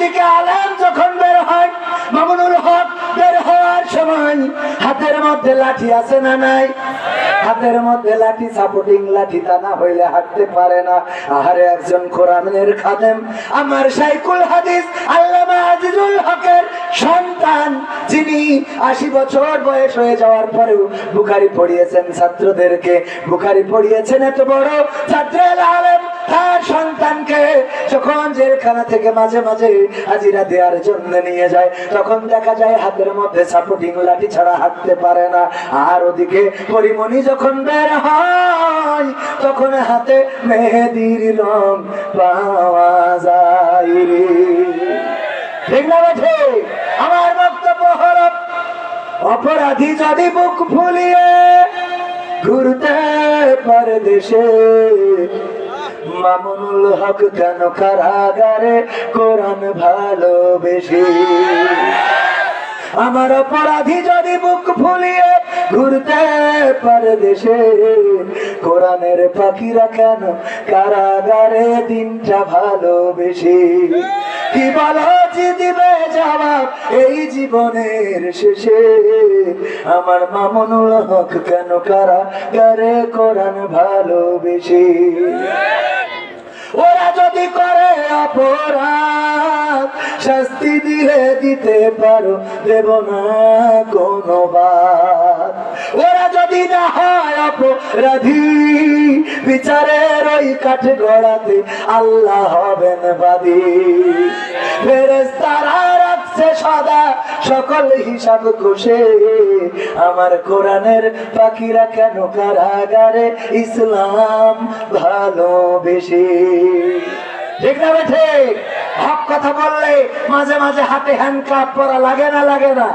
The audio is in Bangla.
একদিকে আলেম যখন বের হয়, মামুনুল হক বের হওয়ার সময় হাতের মধ্যে লাঠি আছে না নাই? হাতের মধ্যে লাঠি সাপোর্টিং লাঠি তা না হইলে হাঁটতে পারে না। আহারে একজন কোরআনের খাদেম। আমার সাইকুল হাদিস আল্লামা আজিজুল হকের সন্তান, যিনি আশি বছর বয়স হয়ে যাওয়ার পরেও বুখারি পড়িয়েছেন ছাত্রদেরকে। বুখারি পড়িয়েছেন এত বড় ছাত্রের আলেম, তার যখন জেলখানা থেকে মাঝে মাঝে হাজিরা দেওয়ার জন্য নিয়ে যায়, তখন দেখা যায় হাতের মধ্যে সাপোর্টিং লাঠি ছাড়া হাঁটতে পারে না। আর ওদিকে পরিমণি যখন বের হয়, তখন হাতে মেহেদির রং পাওয়া যায় রে। ঠিক আমার বক্তব্য হলো, অপরাধী যদি বুক ফুলিয়ে ঘুরতে পারে দেশে মামুনুল হক কেন কারাগারে? কোরআন ভালোবেসে। আমার অপরাধী যদি বুক ফুলিয়ে ঘুরতে পারে দেশে, কোরআনের পাখিরা কেন কারাগারে দিনটা ভালোবেসে? কি বলো দিবে জবাব এই জীবনের শেষে? আমার মামুনুল হক কেন কারাগারে কোরআন ভালোবেসে? ওরা যদি করে অপরাধ, শাস্তি দিলে দিতে পারো, দেব না কোনো ওরা যদি না হয় অপরাধী, বিচারের ওই কাঠ গড়াতে আল্লাহ হবেন বাদী। ফেরেস্তারা সদা সকল হিসাব কষে আমার কোরআনের পাখিরা কেন কারাগারে ইসলাম ভালোবেসে? ঠিক না ঠিক? হক কথা বললে মাঝে মাঝে হাতে হ্যান্ড ক্লাব পরা লাগে না লাগে না।